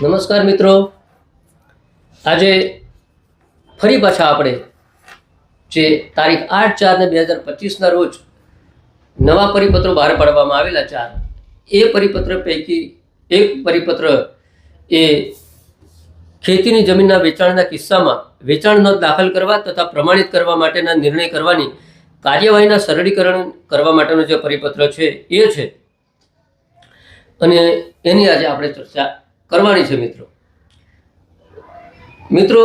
નમસ્કાર મિત્રો. આજે ફરી પાછા આપણે જે તારીખ આઠ ચાર ને બે હજાર પચીસના રોજ નવા પરિપત્રો બહાર પાડવામાં આવેલા ચાર એ પરિપત્ર પૈકી એક પરિપત્ર એ ખેતીની જમીનના વેચાણના કિસ્સામાં વેચાણ નોંધ દાખલ કરવા તથા પ્રમાણિત કરવા માટેના નિર્ણય કરવાની કાર્યવાહીના સરળીકરણ કરવા માટેનો જે પરિપત્ર છે એ છે. અને એની આજે આપણે ચર્ચા કરવાની છે મિત્રો. મિત્રો,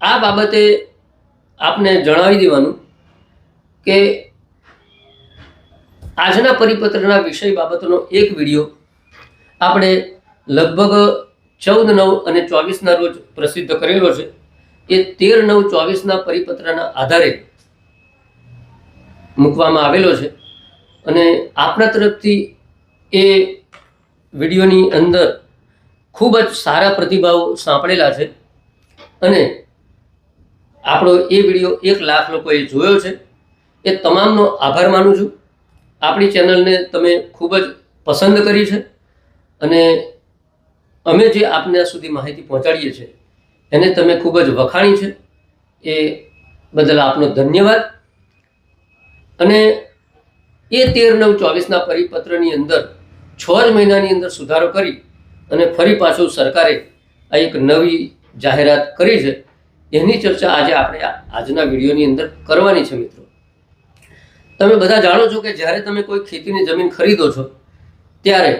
આ બાબતે આપને જણાવી દેવાનું કે આજના પરિપત્રના વિષય બાબતનો એક વીડિયો આપણે લગભગ ચૌદ નવ અને ચોવીસના રોજ પ્રસિદ્ધ કરેલો છે. એ તેર નવ ચોવીસના પરિપત્રના આધારે મૂકવામાં આવેલો છે. અને આપણા તરફથી એ વિડીયોની અંદર ખૂબ જ સારા પ્રતિભાવો સાંપડેલા છે. અને આપણો એ વીડિયો એક લાખ લોકોએ જોયો છે. એ તમામનો આભાર માનું છું. આપણી ચેનલને તમે ખૂબ જ પસંદ કરી છે. અને અમે જે આપને સુધી માહિતી પહોંચાડીએ છીએ, એને તમે ખૂબ જ વખાણી છે. એ બદલ આપનો ધન્યવાદ. અને એ તેર નવ ચોવીસના પરિપત્રની અંદર છ જ મહિનાની અંદર સુધારો કરી અને ફરી પાછું સરકારે આ એક નવી જાહેરાત કરી છે. એની ચર્ચા આજે આપણે આજના વિડીયોની અંદર કરવાની છે મિત્રો. તમે બધા જાણો છો કે જ્યારે તમે કોઈ ખેતીની જમીન ખરીદો છો, ત્યારે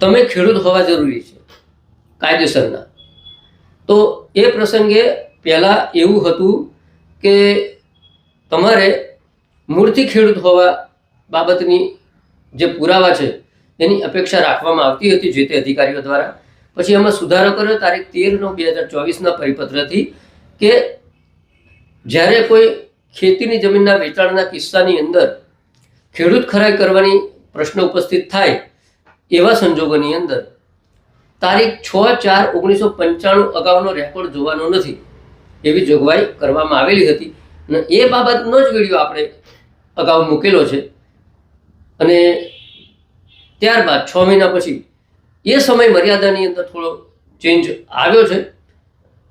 તમે ખેડૂત હોવા જરૂરી છે, કાયદેસરના. તો એ પ્રસંગે પહેલાં એવું હતું કે તમારે મૂળથી ખેડૂત હોવા બાબતની જે પુરાવા છે એની અપેક્ષા રાખવામાં આવતી હતી જે તે અધિકારીઓ દ્વારા. પછી એમાં સુધારો કર્યો તારીખ તેર નવ બે હજાર ચોવીસના પરિપત્રથી કે જ્યારે કોઈ ખેતીની જમીનના વેચાણના કિસ્સાની અંદર ખેડૂત ખરાઈ કરવાની પ્રશ્ન ઉપસ્થિત થાય એવા સંજોગોની અંદર તારીખ છ ચાર ઓગણીસો પંચાણું અગાઉનો રેકોર્ડ જોવાનો નથી એવી જોગવાઈ કરવામાં આવેલી હતી. અને એ બાબતનો જ વીડિયો આપણે અગાઉ મૂકેલો છે. અને ત્યારબાદ છ મહિના પછી એ સમય મર્યાદાની અંદર થોડો ચેન્જ આવ્યો છે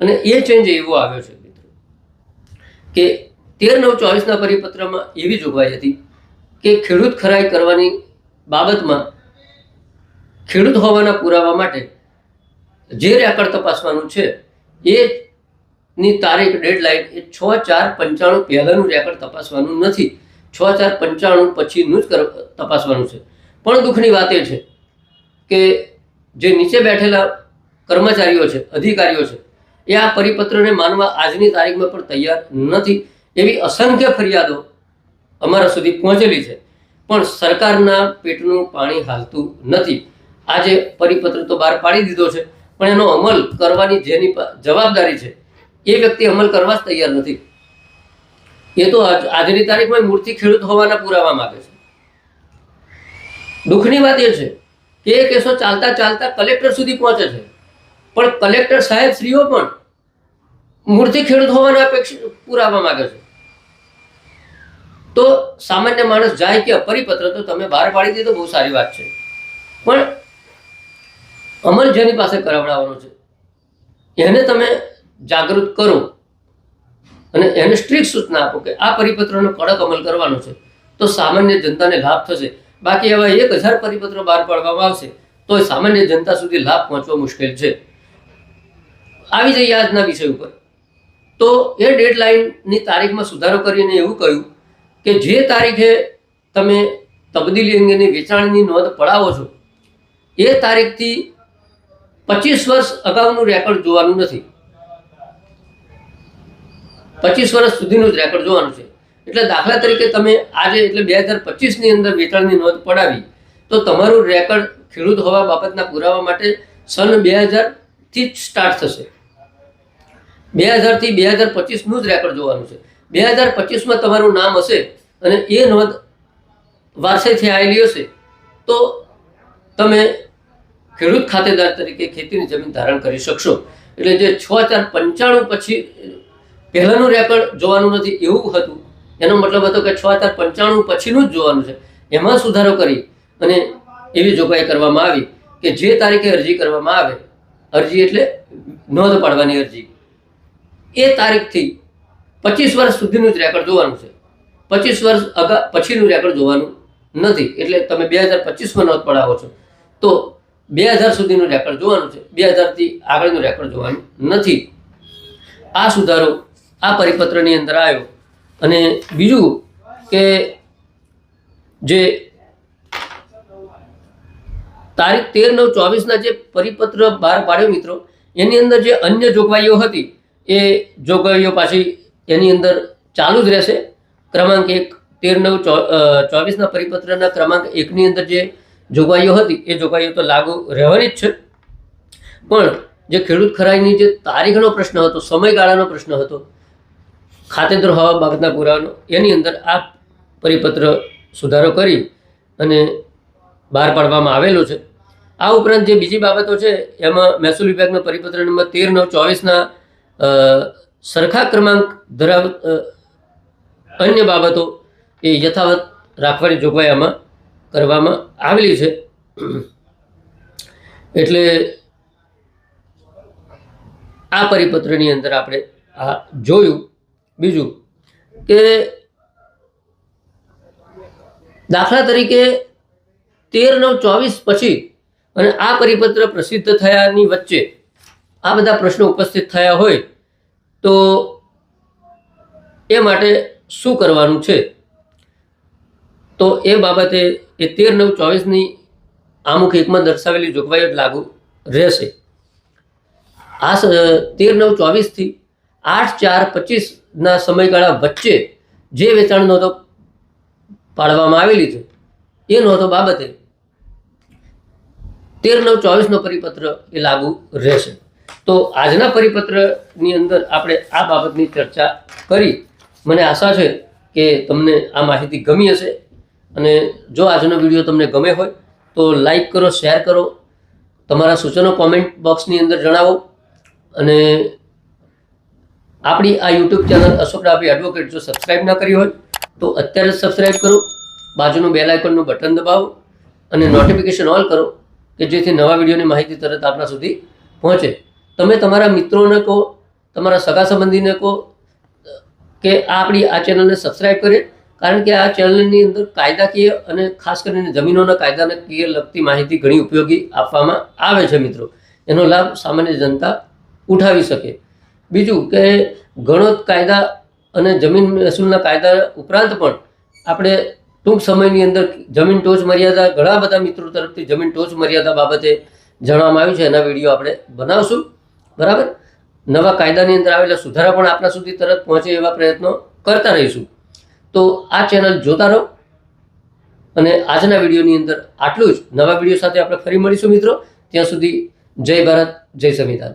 અને એ ચેન્જ એવો આવ્યો છે મિત્રો કે તેર નવ ચોવીસના પરિપત્રમાં એવી જોગવાઈ હતી કે ખેડૂત ખરાઈ કરવાની બાબતમાં ખેડૂત હોવાના પુરાવા માટે જે રેકર્ડ તપાસવાનું છે એ ની તારીખ ડેડલાઇન એ છ ચાર પંચાણું પહેલાંનું રેકર્ડ તપાસવાનું નથી. છ ચાર પંચાણું પછીનું જ તપાસવાનું છે. પણ દુઃખની વાત એ છે કે જે નીચે બેઠેલા કર્મચારીઓ છે, અધિકારીઓ છે, એ આ પરિપત્રને માનવા આજની તારીખમાં પણ તૈયાર નથી. એવી અસંખ્ય ફરિયાદો અમારા સુધી પહોંચેલી છે. પણ સરકારના પેટનું પાણી હાલતું નથી. આજે પરિપત્ર તો બહાર પાડી દીધો છે, પણ એનો અમલ કરવાની જેની જવાબદારી છે, એ વ્યક્તિ અમલ કરવા જ તૈયાર નથી. એ તો આજ- આજની તારીખમાં મૂર્તિ ખેડૂત હોવાના પુરાવા માગે છે. દુઃખની વાત એ છે કે એ કેસો ચાલતા ચાલતા કલેક્ટર સુધી પહોંચે છે. પણ કલેક્ટર સાહેબ શ્રીઓ પણ મૂર્તિ ખેડૂત હોવાના અપેક્ષા પુરાવા માંગે છે. તો સામાન્ય માણસ જાય કે પરિપત્ર તો તમે બહાર પાડી દીધો બહુ સારી વાત છે. પણ અમલ જેની પાસે કરાવડાવવાનો છે, એને તમે જાગૃત કરો અને એને સ્ટ્રિક્ટ સૂચના આપો કે આ પરિપત્રનો કડક અમલ કરવાનો છે. તો સામાન્ય જનતાને લાભ થશે. બાકી એવા એક હજાર પરિપત્રો બહાર પાડવામાં આવશે તો સામાન્ય જનતા સુધી લાભ પહોંચવો મુશ્કેલ છે. આવી જઈએ આજના વિષય ઉપર. તો એ ડેડલાઇનની તારીખમાં સુધારો કરીને એવું કહ્યું કે જે તારીખે તમે તબદીલી અંગેની વેચાણની નોંધ પડાવો છો, એ તારીખથી પચીસ વર્ષ અગાઉનું રેકોર્ડ જોવાનું નથી. પચીસ વર્ષ સુધીનું જ રેકોર્ડ જોવાનું છે. એટલે દાખલા તરીકે તમે આજે એટલે બે હજાર પચીસની અંદર વેચાણની નોંધ પડાવી, તો તમારું રેકર્ડ ખેડૂત હોવા બાબતના પુરાવા માટે સન બે હજારથી જ સ્ટાર્ટ થશે. બે હજારથી બે હજાર પચીસનું જ રેકોર્ડ જોવાનું છે. બે હજાર પચીસમાં તમારું નામ હશે અને એ નોંધ વારસેથી આવેલી હશે, તો તમે ખેડૂત ખાતેદાર તરીકે ખેતીની જમીન ધારણ કરી શકશો. એટલે જે છ ચાર પંચાણું પછી પહેલાંનું રેકોર્ડ જોવાનું નથી, એવું હતું. એનો મતલબ હતો કે છ હજાર પંચાણું પછીનું જ જોવાનું છે. એમાં સુધારો કરી અને એવી જોગવાઈ કરવામાં આવી કે જે તારીખે અરજી કરવામાં આવે, અરજી એટલે નોંધ પાડવાની અરજી. એ તારીખથી પચીસ વર્ષ સુધીનું જ રેકોર્ડ જોવાનું છે. પચીસ વર્ષ અગા, પછીનું રેકોર્ડ જોવાનું નથી. એટલે તમે બે હજાર પચીસમાં નોંધ પડાવો છો. તો બે હજાર સુધીનું રેકોર્ડ જોવાનું છે. બે હજારથી આગળનું રેકોર્ડ જોવાનું નથી. આ સુધારો આ પરિપત્રની અંદર આવ્યો. અને બીજું કે જે તારીખ તેર નવ ચોવીસના જે પરિપત્ર બહાર પાડ્યો મિત્રો, એની અંદર જે અન્ય જોગવાઈઓ હતી, એ જોગવાઈઓ પાછી એની અંદર ચાલુ જ રહેશે. ક્રમાંક એક તેર નવ ચોવીસના પરિપત્રના ક્રમાંક એકની અંદર જે જોગવાઈઓ હતી, એ જોગવાઈઓ તો લાગુ રહેવાની જ છે. પણ જે ખેડૂત ખરાઈની જે તારીખનો પ્રશ્ન હતો, સમયગાળાનો પ્રશ્ન હતો ખાતેદાર હોવા બાબતના પુરાવાનો. એની અંદર આ પરિપત્ર સુધારો કરી અને બહાર પાડવામાં આવેલો છે. આ ઉપરાંત જે બીજી બાબતો છે, એમાં મહેસૂલ વિભાગના પરિપત્ર નંબર તેર, નવ, ચોવીસના સરખા ક્રમાંક ધરાવ અન્ય બાબતો એ યથાવત રાખવાની જોગવાઈ આમાં કરવામાં આવેલી છે. એટલે આ પરિપત્રની અંદર આપણે આ જોયું. બીજું કે દાખલા તરીકે તેર નવ ચોવીસ પછી અને આ પરિપત્ર પ્રસિદ્ધ થયાની વચ્ચે આ બધા પ્રશ્નો ઉપસ્થિત થયા હોય તો એ માટે શું કરવાનું છે? તો એ બાબતે એ તેર નવ ચોવીસની આમુખ એકમાં દર્શાવેલી જોગવાઈઓ લાગુ રહેશે. આ તેર નવ ચોવીસથી આઠ ચાર પચીસના સમયગાળા વચ્ચે જે વેચાણ નોંધો પાડવામાં આવેલી છે, એ નોંધો બાબતે તેર નવ ચોવીસનો પરિપત્ર એ લાગુ રહેશે. તો આજના પરિપત્રની અંદર આપણે આ બાબતની ચર્ચા કરી. મને આશા છે કે તમને આ માહિતી ગમી હશે અને જો આજનો વીડિયો તમને ગમે હોય તો લાઈક કરો, શેર કરો. તમારા સૂચનો કોમેન્ટ બોક્સની અંદર જણાવો અને આપણી આ YouTube channel Ashok Dabhi advocate જો સબસ્ક્રાઇબ ના કરી હોય, તો અત્યારે જ સબસ્ક્રાઇબ કરો, બાજુનું બેલ આઇકોનનું બટન દબાવો અને નોટિફિકેશન ઓલ કરો કે જેથી નવા વિડીયોની માહિતી તરત આપણા સુધી પહોંચે. તમે તમારા મિત્રોને કહો, તમારા સગા સંબંધીને કહો, કે આ આપણી આ ચેનલને સબસ્ક્રાઇબ કરે, કારણ કે આ ચેનલની અંદર કાયદાકીય અને ખાસ કરીને જમીનોના કાયદાકીય લગતી માહિતી ઘણી ઉપયોગી આપવામાં આવે છે મિત્રો. એનો લાભ સામાન્ય જનતા ઉઠાવી શકે. બીજું કે ઘણો જ કાયદા અને જમીન મહેસૂલના કાયદા ઉપરાંત પણ આપણે ટૂંક સમયની અંદર જમીન ટોચ મર્યાદા, ઘણા બધા મિત્રો તરફથી જમીન ટોચ મર્યાદા બાબતે જણાવવામાં આવ્યું છે. એના વીડિયો આપણે બનાવશું. બરાબર? નવા કાયદાની અંદર આવેલા સુધારા પણ આપણા સુધી તરત પહોંચે એવા પ્રયત્નો કરતા રહીશું. તો આ ચેનલ જોતા રહો અને આજના વિડીયોની અંદર આટલું જ. નવા વીડિયો સાથે આપણે ફરી મળીશું મિત્રો. ત્યાં સુધી જય ભારત, જય સંવિધાન.